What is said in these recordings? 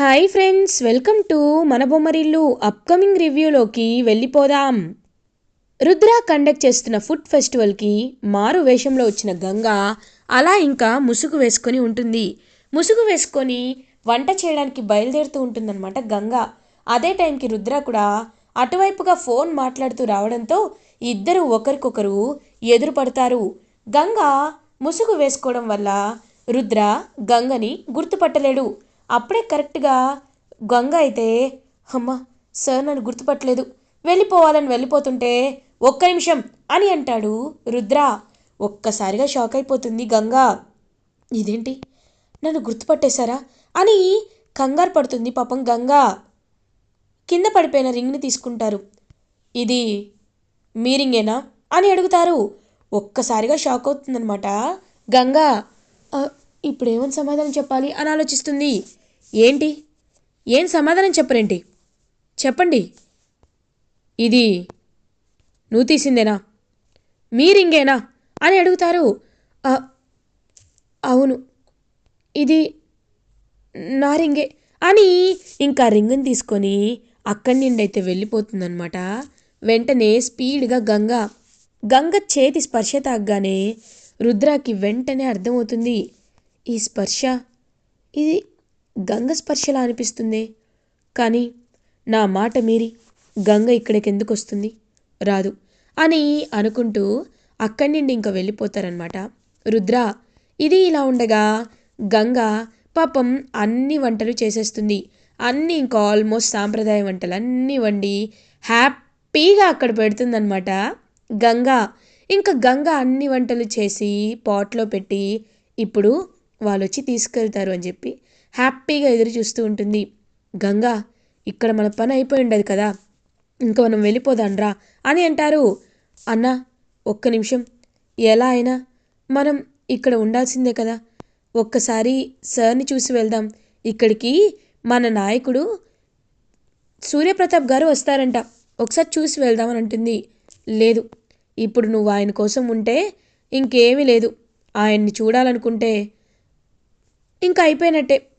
Hi friends welcome to మన Bommarillu upcoming రివ్యూలోకి వెళ్ళిపోదాం. Rudra conduct చేస్తున్న ఫుడ్ ఫెస్టివల్కి మారు వేషంలో వచ్చిన గంగ అలా ఇంకా ముసుగు వేసుకొని ఉంటుంది. ముసుగు వేసుకొని వంట చేయడానికి బయలుదేరుతూ ఉంటుందన్నమాట గంగ. అదే టైంకి రుద్ర కూడా అటువైపుగా ఫోన్ మాట్లాడుతూ రావడంతో ఇద్దరు ఒకరికొకరు ఎదురు పడతారు. గంగ ముసుగు వేసుకోవడం వల్ల రుద్ర గంగని గుర్తుపట్టలేడు. అప్పుడే కరెక్ట్గా గంగ అయితే అమ్మ సార్ నన్ను గుర్తుపట్టలేదు. వెళ్ళిపోవాలని వెళ్ళిపోతుంటే ఒక్క నిమిషం అని అంటాడు రుద్ర. ఒక్కసారిగా షాక్ అయిపోతుంది గంగ. ఇదేంటి? నన్ను గుర్తుపట్టేశారా? అని కంగారు పడుతుంది పాపం గంగ. కింద పడిపోయిన రింగ్ని తీసుకుంటారు. ఇది మీ రింగేనా అని అడుగుతారు. ఒక్కసారిగా షాక్ అవుతుందనమాట గంగా. "ఆ, ఇప్పుడు ఏమని సమాధానం చెప్పాలి? అని ఆలోచిస్తుంది. ఏంటి? ఏం సమాధానం చెప్పరేంటి? చెప్పండి. ఇది నువ్వు తీసిందేనా? మీ రింగేనా అని అడుగుతారు. అవును. ఇది నా రింగే అని ఇంకా రింగుని తీసుకొని అక్కడి నుండి అయితే వెళ్ళిపోతుందనమాట వెంటనే స్పీడ్గా గంగ గంగ చేతి స్పర్శ తాగ్గానే రుద్రాకి వెంటనే అర్థమవుతుంది. ఈ స్పర్శ ఇది గంగ స్పర్శలా అనిపిస్తుంది. కానీ నా మాట మీరి గంగ ఇక్కడికెందుకు వస్తుంది రాదు. అని అనుకుంటూ అక్కడి నుండి ఇంకా వెళ్ళిపోతారనమాట రుద్ర ఇది ఇలా ఉండగా గంగ పాపం అన్ని వంటలు చేసేస్తుంది. అన్నీ ఇంకా ఆల్మోస్ట్ సాంప్రదాయ వంటలు అన్నీ వండి హ్యాపీగా అక్కడ పెడుతుందనమాట గంగ ఇంకా గంగ అన్ని వంటలు చేసి పాట్లో పెట్టి ఇప్పుడు వాళ్ళు వచ్చి తీసుకెళ్తారు అని చెప్పి హ్యాపీగా ఎదురు చూస్తూ ఉంటుంది. గంగా ఇక్కడ మన పని అయిపోయి ఉండదు కదా. ఇంకా మనం వెళ్ళిపోదాంరా అని అంటారు. అన్న ఒక్క నిమిషం. ఎలా అయినా మనం ఇక్కడ ఉండాల్సిందే కదా. ఒక్కసారి సార్ని చూసి వెళ్దాం. ఇక్కడికి మన నాయకుడు సూర్యప్రతాప్ గారు వస్తారంట. ఒకసారి చూసి వెళ్దామని అంటుంది. లేదు ఇప్పుడు నువ్వు ఆయన కోసం ఉంటే ఇంకేమీ లేదు. ఆయన్ని చూడాలనుకుంటే ఇంకా అయిపోయినట్టే.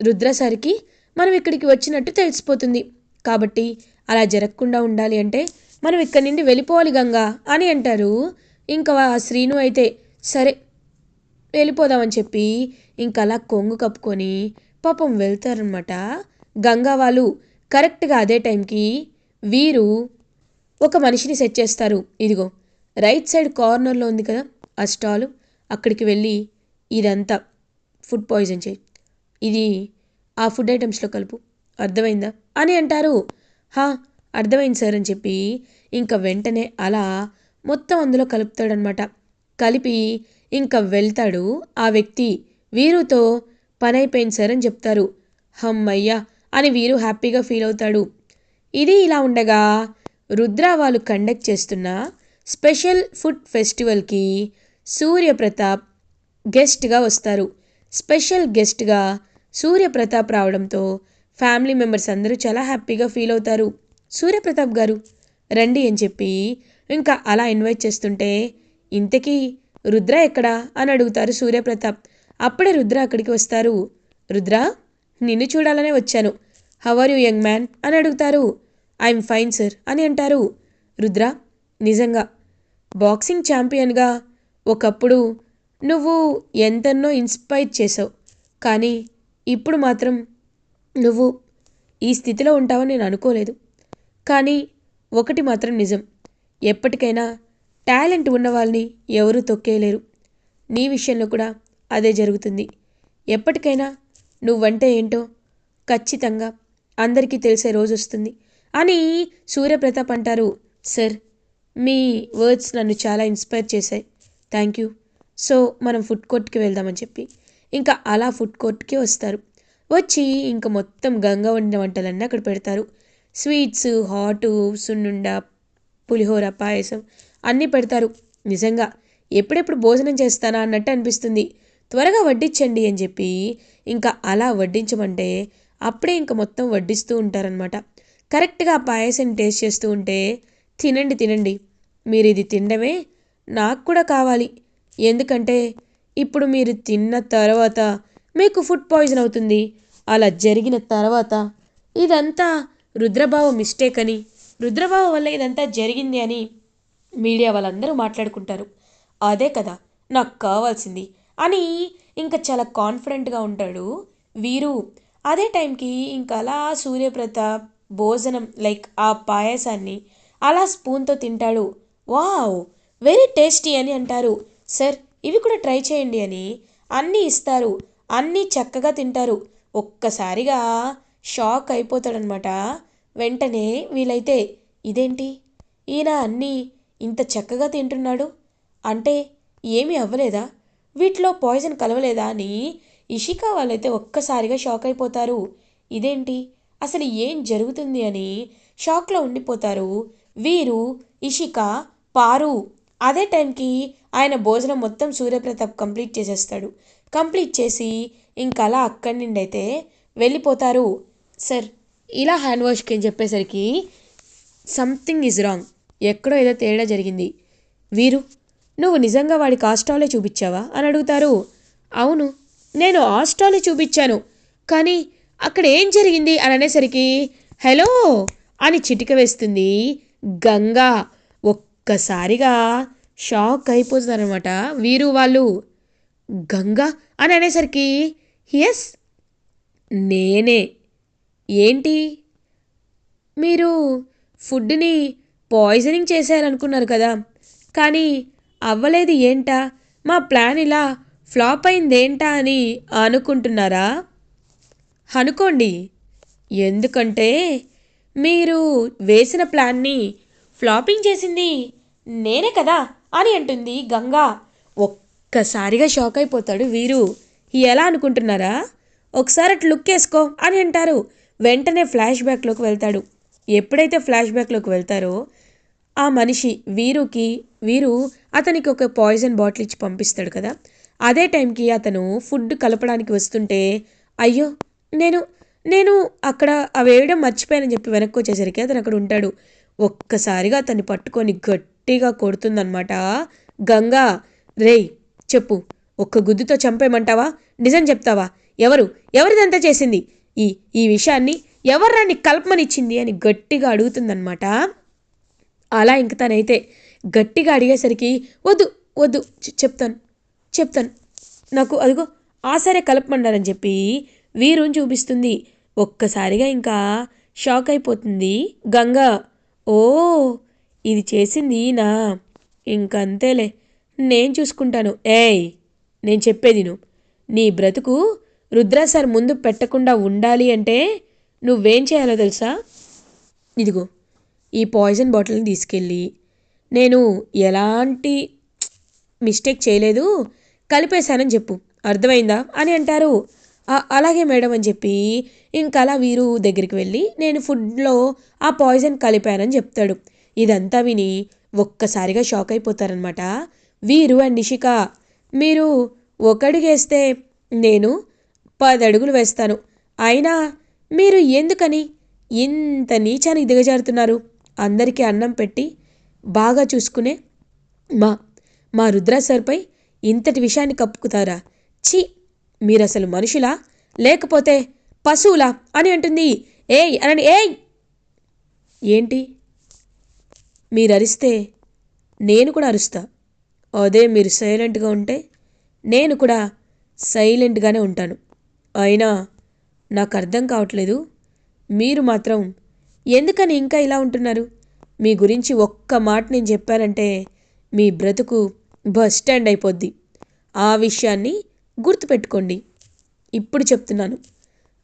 రుద్రసరికి మనం ఇక్కడికి వచ్చినట్టు తెలిసిపోతుంది. కాబట్టి అలా జరగకుండా ఉండాలి అంటే మనం ఇక్కడి నుండి వెళ్ళిపోవాలి గంగా అని అంటారు. ఇంకా ఆ శ్రీను అయితే సరే వెళ్ళిపోదామని చెప్పి ఇంకా అలా కొంగు కప్పుకొని పాపం వెళ్తారనమాట గంగా వాళ్ళు కరెక్ట్గా అదే టైంకి వీరు ఒక మనిషిని సెట్ చేస్తారు. ఇదిగో రైట్ సైడ్ కార్నర్లో ఉంది కదా ఆ స్టాలు. అక్కడికి వెళ్ళి ఇదంతా ఫుడ్ పాయిజన్ చేయి. ఇది ఆ ఫుడ్ ఐటమ్స్లో కలుపు. అర్థమైందా? అని అంటారు. హా అర్థమైంది సార్ అని చెప్పి ఇంకా వెంటనే అలా మొత్తం అందులో కలుపుతాడనమాట కలిపి ఇంకా వెళ్తాడు ఆ వ్యక్తి. వీరుతో పని అయిపోయింది సార్ అని చెప్తారు. హమ్మయ్యా అని వీరు హ్యాపీగా ఫీల్ అవుతాడు. ఇది ఇలా ఉండగా రుద్ర వాళ్ళు కండక్ట్ చేస్తున్న స్పెషల్ ఫుడ్ ఫెస్టివల్కి సూర్యప్రతాప్ గెస్ట్గా వస్తారు. స్పెషల్ గెస్ట్గా సూర్యప్రతాప్ రావడంతో ఫ్యామిలీ మెంబర్స్ అందరూ చాలా హ్యాపీగా ఫీల్ అవుతారు. సూర్యప్రతాప్ గారు రండి అని చెప్పి ఇంకా అలా ఇన్వైట్ చేస్తుంటే ఇంతకీ రుద్ర ఎక్కడా? అని అడుగుతారు సూర్యప్రతాప్. అప్పుడే రుద్ర అక్కడికి వస్తారు. రుద్ర నిన్ను చూడాలనే వచ్చాను. How are you young man? అని అడుగుతారు. ఐఎమ్ ఫైన్ సార్ అని అంటారు. రుద్ర నిజంగా బాక్సింగ్ ఛాంపియన్గా ఒకప్పుడు నువ్వు ఎంతెన్నో ఇన్స్పైర్ చేసావు. కానీ ఇప్పుడు మాత్రం నువ్వు ఈ స్థితిలో ఉంటావని నేను అనుకోలేదు. కానీ ఒకటి మాత్రం నిజం. ఎప్పటికైనా టాలెంట్ ఉన్న వాళ్ళని ఎవరూ తొక్కేయలేరు. నీ విషయంలో కూడా అదే జరుగుతుంది. ఎప్పటికైనా నువ్వంటే ఏంటో ఖచ్చితంగా అందరికీ తెలిసే రోజు వస్తుంది. అని సూర్యప్రతాప్ అంటారు సార్ మీ వర్డ్స్ నన్ను చాలా ఇన్స్పైర్ చేశాయి. Thank you. సో మనం ఫుడ్ కోర్ట్కి వెళ్దామని చెప్పి. ఇంకా అలా ఫుడ్ కోర్ట్కి వస్తారు. వచ్చి ఇంకా మొత్తం గంగ వండిన వంటలన్నీ అక్కడ పెడతారు. స్వీట్స్ హాటు సున్నుండ పులిహోర పాయసం అన్నీ పెడతారు. నిజంగా ఎప్పుడెప్పుడు భోజనం చేస్తానా అన్నట్టు అనిపిస్తుంది. త్వరగా వడ్డించండి అని చెప్పి ఇంకా అలా వడ్డించమంటే అప్పుడే ఇంకా మొత్తం వడ్డిస్తూ ఉంటారనమాట కరెక్ట్గా ఆ పాయసం టేస్ట్ చేస్తూ ఉంటే తినండి తినండి. మీరు ఇది తినడమే నాకు కూడా కావాలి. ఎందుకంటే ఇప్పుడు మీరు తిన్న తర్వాత మీకు ఫుడ్ పాయిజన్ అవుతుంది. అలా జరిగిన తర్వాత ఇదంతా రుద్రబావ మిస్టేక్ అని రుద్రబావ వల్ల ఇదంతా జరిగింది అని మీడియా వాళ్ళందరూ మాట్లాడుకుంటారు. అదే కదా నాకు కావాల్సింది అని ఇంకా చాలా కాన్ఫిడెంట్గా ఉంటాడు వీరు. అదే టైంకి ఇంకా అలా సూర్యప్రతాప్ భోజనం లైక్ ఆ పాయసాన్ని అలా స్పూన్తో తింటాడు. వావ్! వెరీ టేస్టీ అని అంటారు. సార్ ఇవి కూడా ట్రై చేయండి అని అన్నీ ఇస్తారు. అన్నీ చక్కగా తింటారు. ఒక్కసారిగా షాక్ అయిపోతాడనమాట వెంటనే వీలైతే ఇదేంటి? ఈయన అన్నీ ఇంత చక్కగా తింటున్నాడు? అంటే ఏమీ అవ్వలేదా? వీటిలో పాయిజన్ కలవలేదా అని ఇషికా వాళ్ళైతే ఒక్కసారిగా షాక్ అయిపోతారు. ఇదేంటి? అసలు ఏం జరుగుతుంది అని షాక్లో ఉండిపోతారు వీరు ఇషిక పారు. అదే టైంకి ఆయన భోజనం మొత్తం సూర్యప్రతాప్ కంప్లీట్ చేసేస్తాడు. కంప్లీట్ చేసి ఇంకా అలా అక్కడి నుండి అయితే వెళ్ళిపోతారు. సార్ ఇలా హ్యాండ్ వాష్కి అని చెప్పేసరికి సంథింగ్ ఈజ్ రాంగ్. ఎక్కడో ఏదో తేడా జరిగింది. వీరు నువ్వు నిజంగా వాడికి ఆస్టాలే చూపించావా? అని అడుగుతారు. అవును నేను ఆస్టాలే చూపించాను. కానీ అక్కడ ఏం జరిగింది? అని అనేసరికి హలో అని చిటిక వేస్తుంది గంగా. ఒక్కసారిగా షాక్ అయిపోతుందన్నమాట వీరు వాళ్ళు గంగా అని అనేసరికి ఎస్ నేనే. ఏంటి? మీరు ఫుడ్ని పాయిజనింగ్ చేశారనుకున్నారు కదా. కానీ అవ్వలేదు ఏంటా? మా ప్లాన్ ఇలా ఫ్లాప్ అయిందేంటా అని అనుకుంటున్నారా? అనుకోండి. ఎందుకంటే మీరు వేసిన ప్లాన్ని ఫ్లాపింగ్ చేసింది నేనే కదా అని అంటుంది గంగా. ఒక్కసారిగా షాక్ అయిపోతాడు వీరు. ఎలా అనుకుంటున్నారా? ఒకసారి అట్లా లుక్ వేసుకో అని అంటారు. వెంటనే ఫ్లాష్ బ్యాక్లోకి వెళ్తాడు. ఎప్పుడైతే ఫ్లాష్ బ్యాక్లోకి వెళ్తారో ఆ మనిషి వీరుకి వీరు అతనికి ఒక పాయిజన్ బాటిల్ ఇచ్చి పంపిస్తాడు కదా. అదే టైంకి అతను ఫుడ్ కలపడానికి వస్తుంటే అయ్యో నేను నేను అక్కడ అవి వేయడం మర్చిపోయానని చెప్పి వెనక్కి వచ్చేసరికి అతను అక్కడ ఉంటాడు. ఒక్కసారిగా అతన్ని పట్టుకొని గట్టిగా కొడుతుందనమాట గంగా రేయ్ చెప్పు. ఒక్క గుద్దుతో చంపేయమంటావా? నిజం చెప్తావా? ఎవరు? ఎవరిదంతా చేసింది? ఈ ఈ విషయాన్ని ఎవర్రా నీకు కల్పమనిచ్చింది అని గట్టిగా అడుగుతుందనమాట అలా ఇంక తనైతే గట్టిగా అడిగేసరికి వద్దు వద్దు చెప్తాను చెప్తాను. నాకు అదిగో ఆ సరే కలపమన్నారని చెప్పి వీరుని చూపిస్తుంది. ఒక్కసారిగా ఇంకా షాక్ అయిపోతుంది. గంగా ఓ ఇది చేసింది నా ఇంకంతేలే నేను చూసుకుంటాను. ఏయ్ నేను చెప్పేది నువ్వు నీ బ్రతుకు రుద్ర సార్ ముందు పెట్టకుండా ఉండాలి అంటే నువ్వేం చేయాలో తెలుసా? ఇదిగో ఈ పాయిజన్ బాటిల్ని తీసుకెళ్ళి నేను ఎలాంటి మిస్టేక్ చేయలేదు కలిపేశానని చెప్పు. అర్థమైందా అని అంటారు. అలాగే మేడం అని చెప్పి ఇంకా అలా వీరు దగ్గరికి వెళ్ళి నేను ఫుడ్లో ఆ పాయిజన్ కలిపానని చెప్తాడు. ఇదంతా విని ఒక్కసారిగా షాక్ అయిపోతారనమాట వీరు అండ్ నిషిక మీరు ఒకడుగేస్తే నేను పది అడుగులు వేస్తాను. అయినా మీరు ఎందుకని ఇంత నీచానికి దిగజారుతున్నారు? అందరికీ అన్నం పెట్టి బాగా చూసుకునే మా మా రుద్రా సార్పై ఇంతటి విషయాన్ని కప్పుకుతారా? ఛీ మీరసలు మనుషులా? లేకపోతే పశువులా? అని అంటుంది. ఏయ్ అనని ఏయ్! ఏంటి? మీరు అరిస్తే నేను కూడా అరుస్తా. అదే మీరు సైలెంట్గా ఉంటే నేను కూడా సైలెంట్గానే ఉంటాను. అయినా నాకు అర్థం కావట్లేదు. మీరు మాత్రం ఎందుకని ఇంకా ఇలా ఉంటున్నారు? మీ గురించి ఒక్క మాట నేను చెప్పానంటే మీ బ్రతుకు బస్ స్టాండ్ అయిపోద్ది. ఆ విషయాన్ని గుర్తుపెట్టుకోండి. ఇప్పుడు చెప్తున్నాను.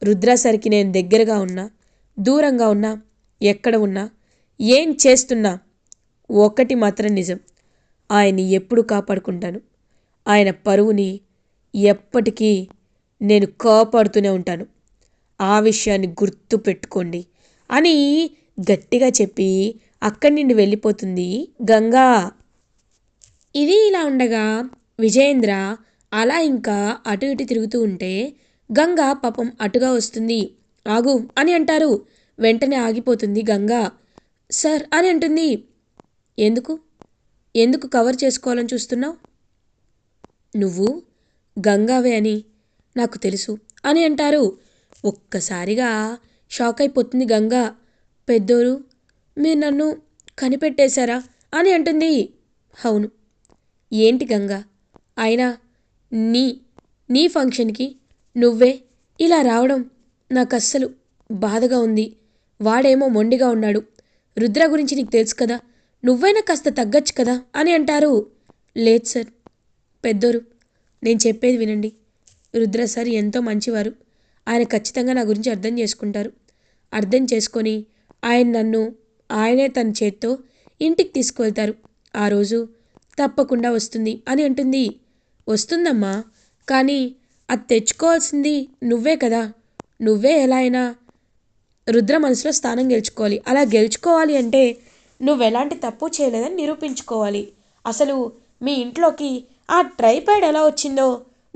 రుద్రాసరికి నేను దగ్గరగా ఉన్నా దూరంగా ఉన్నా ఎక్కడ ఉన్నా ఏం చేస్తున్నా ఒకటి మాత్రం నిజం. ఆయన్ని ఎప్పుడు కాపాడుకుంటాను? ఆయన పరువుని ఎప్పటికీ నేను కాపాడుతూనే ఉంటాను. ఆ విషయాన్ని గుర్తు పెట్టుకోండి అని గట్టిగా చెప్పి అక్కడి నుండి వెళ్ళిపోతుంది గంగా. ఇది ఇలా ఉండగా విజయేంద్ర అలా ఇంకా అటు ఇటు తిరుగుతూ ఉంటే గంగా పాపం అటుగా వస్తుంది. ఆగు అని అంటారు. వెంటనే ఆగిపోతుంది గంగా. సార్ అని అంటుంది. ఎందుకు? ఎందుకు కవర్ చేసుకోవాలని చూస్తున్నావు? నువ్వు గంగావే అని నాకు తెలుసు అని అంటారు. ఒక్కసారిగా షాక్ అయిపోతుంది గంగా. పెద్దోరు మీరు నన్ను కనిపెట్టేశారా అని అంటుంది. అవును. ఏంటి గంగా? అయినా నీ నీ ఫంక్షన్కి నువ్వే ఇలా రావడం నాకు అస్సలు బాధగా ఉంది. వాడేమో మొండిగా ఉన్నాడు. రుద్ర గురించి నీకు తెలుసు కదా? నువ్వైనా కాస్త తగ్గచ్చు కదా అని అంటారు. లేదు సార్ పెద్దోరు నేను చెప్పేది వినండి. రుద్ర సార్ ఎంతో మంచివారు. ఆయన ఖచ్చితంగా నా గురించి అర్థం చేసుకుంటారు. అర్థం చేసుకొని ఆయన నన్ను ఆయనే తన చేత్తో ఇంటికి తీసుకువెళ్తారు. ఆ రోజు తప్పకుండా వస్తుంది అని అంటుంది. వస్తుందమ్మా కానీ అది తెచ్చుకోవాల్సింది నువ్వే కదా. నువ్వే ఎలా అయినా రుద్ర మనసులో స్థానం గెలుచుకోవాలి. అలా గెలుచుకోవాలి అంటే నువ్వు ఎలాంటి తప్పు చేయలేదని నిరూపించుకోవాలి. అసలు మీ ఇంట్లోకి ఆ ట్రైపాడ్ ఎలా వచ్చిందో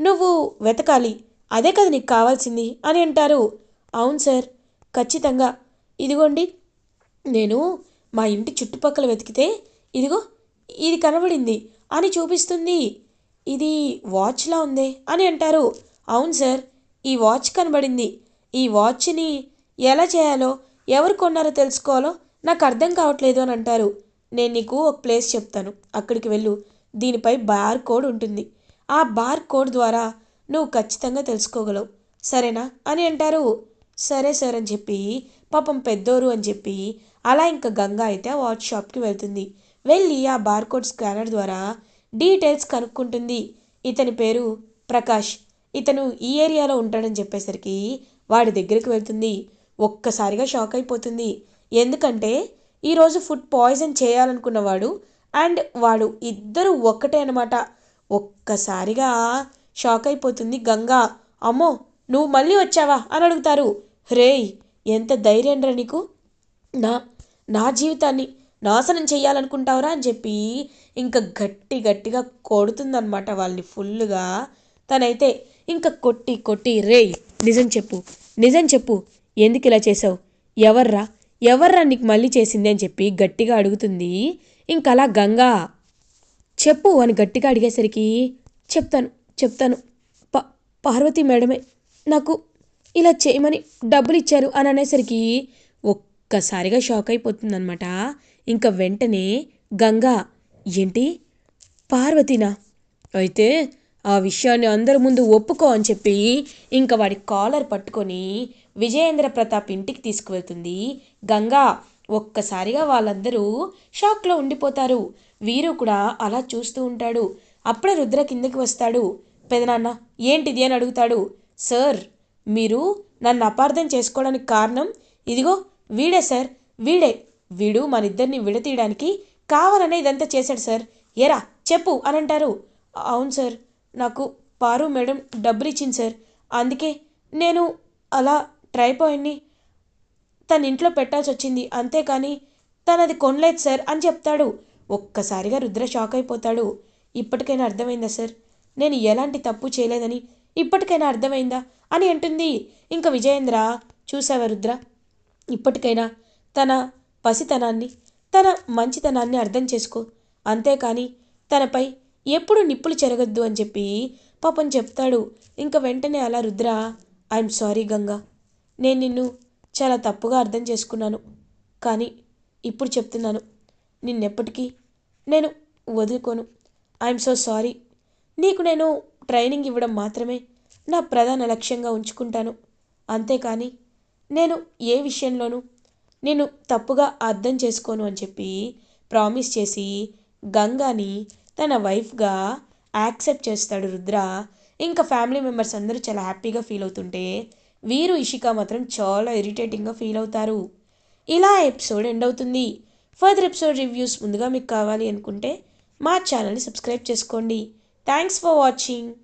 నువ్వు వెతకాలి. అదే కదా నీకు కావాల్సింది అని అంటారు. అవును సార్ ఖచ్చితంగా. ఇదిగోండి నేను మా ఇంటి చుట్టుపక్కల వెతికితే ఇదిగో ఇది కనబడింది అని చూపిస్తుంది. ఇది వాచ్లా ఉందే అని అంటారు. అవును సార్ ఈ వాచ్ కనబడింది. ఈ వాచ్ని ఎలా చేయాలో ఎవరు కొన్నారో తెలుసుకోవాలో నాకు అర్థం కావట్లేదు అని అంటారు. నేను నీకు ఒక ప్లేస్ చెప్తాను. అక్కడికి వెళ్ళు. దీనిపై బార్ కోడ్ ఉంటుంది. ఆ బార్ కోడ్ ద్వారా నువ్వు ఖచ్చితంగా తెలుసుకోగలవు. సరేనా? అని అంటారు. సరే సార్ అని చెప్పి పాపం పెద్దోరు అని చెప్పి అలా ఇంకా గంగా అయితే ఆ వాచ్ షాప్కి వెళ్తుంది. వెళ్ళి ఆ బార్కోడ్ స్కానర్ ద్వారా డీటెయిల్స్ కనుక్కుంటుంది. ఇతని పేరు ప్రకాష్. ఇతను ఈ ఏరియాలో ఉంటాడని చెప్పేసరికి వాడి దగ్గరికి వెళ్తుంది. ఒక్కసారిగా షాక్ అయిపోతుంది. ఎందుకంటే ఈరోజు ఫుడ్ పాయిజన్ చేయాలనుకున్నవాడు అండ్ వాడు ఇద్దరు ఒక్కటే అనమాట ఒక్కసారిగా షాక్ అయిపోతుంది గంగా. అమ్మో నువ్వు మళ్ళీ వచ్చావా అని అడుగుతారు. రేయ్ ఎంత ధైర్యం రా నీకు. నా నా జీవితాన్ని నాశనం చేయాలనుకుంటావురా అని చెప్పి ఇంకా గట్టి గట్టిగా కొడుతుందనమాట వాళ్ళని ఫుల్గా తనైతే ఇంకా కొట్టి కొట్టి రేయ్ నిజం చెప్పు నిజం చెప్పు ఎందుకు ఇలా చేసావు? ఎవర్రా? ఎవర్రా నీకు మళ్ళీ చేసింది అని చెప్పి గట్టిగా అడుగుతుంది. ఇంకలా అలా గంగా చెప్పు అని గట్టిగా అడిగేసరికి చెప్తాను చెప్తాను ప పార్వతి మేడమే నాకు ఇలా చేయమని డబ్బులు ఇచ్చారు అని అనేసరికి ఒక్కసారిగా షాక్ అయిపోతుందనమాట ఇంకా వెంటనే గంగా ఏంటి? పార్వతినా? అయితే ఆ విషయాన్ని అందరి ముందు ఒప్పుకో అని చెప్పి ఇంకా వాడి కాలర్ పట్టుకొని విజయేంద్ర ప్రతాప్ ఇంటికి తీసుకువెళ్తుంది. గంగా ఒక్కసారిగా వాళ్ళందరూ షాక్లో ఉండిపోతారు. వీరు కూడా అలా చూస్తూ ఉంటాడు. అప్పుడే రుద్ర కిందకి వస్తాడు. పెదనాన్న ఏంటిది అని అడుగుతాడు. సార్ మీరు నన్ను అపార్థం చేసుకోవడానికి కారణం? ఇదిగో వీడే సార్ వీడే. వీడు మనిద్దరిని విడతీయడానికి కావాలనే ఇదంతా చేశాడు సార్. ఎరా చెప్పు అని అంటారు అవును సార్ నాకు పారు మేడం డబ్బులు ఇచ్చింది సార్. అందుకే నేను అలా ట్రైపాయిడ్ని తన ఇంట్లో పెట్టాల్సి వచ్చింది. అంతేకాని తనది కొనలేదు సార్ అని చెప్తాడు. ఒక్కసారిగా రుద్ర షాక్ అయిపోతాడు. ఇప్పటికైనా అర్థమైందా సార్? నేను ఎలాంటి తప్పు చేయలేదని ఇప్పటికైనా అర్థమైందా అని అంటుంది. ఇంకా విజయేంద్ర చూసావా రుద్ర? ఇప్పటికైనా తన పసితనాన్ని తన మంచితనాన్ని అర్థం చేసుకో. అంతేకాని తనపై ఎప్పుడు నిప్పులు చెరగద్దు అని చెప్పి పాపం చెప్తాడు. ఇంకా వెంటనే అలా రుద్ర ఐఎమ్ సారీ గంగా. నేను నిన్ను చాలా తప్పుగా అర్థం చేసుకున్నాను. కానీ ఇప్పుడు చెప్తున్నాను. నిన్నెప్పటికీ నేను వదులుకోను. I'm so sorry. నీకు నేను ట్రైనింగ్ ఇవ్వడం మాత్రమే నా ప్రధాన లక్ష్యంగా ఉంచుకుంటాను. అంతేకాని నేను ఏ విషయంలోనూ నేను తప్పుగా అర్థం చేసుకోను అని చెప్పి ప్రామిస్ చేసి గంగాని తన వైఫ్గా యాక్సెప్ట్ చేస్తాడు రుద్ర. ఇంకా ఫ్యామిలీ మెంబర్స్ అందరూ చాలా హ్యాపీగా ఫీల్ అవుతుంటే వీరు ఇషిక మాత్రం చాలా ఇరిటేటింగ్గా ఫీల్ అవుతారు. ఇలా ఎపిసోడ్ ఎండ్ అవుతుంది. ఫర్దర్ ఎపిసోడ్ రివ్యూస్ ముందుగా మీకు కావాలి అనుకుంటే మా ఛానల్ని సబ్స్క్రైబ్ చేసుకోండి. Thanks for watching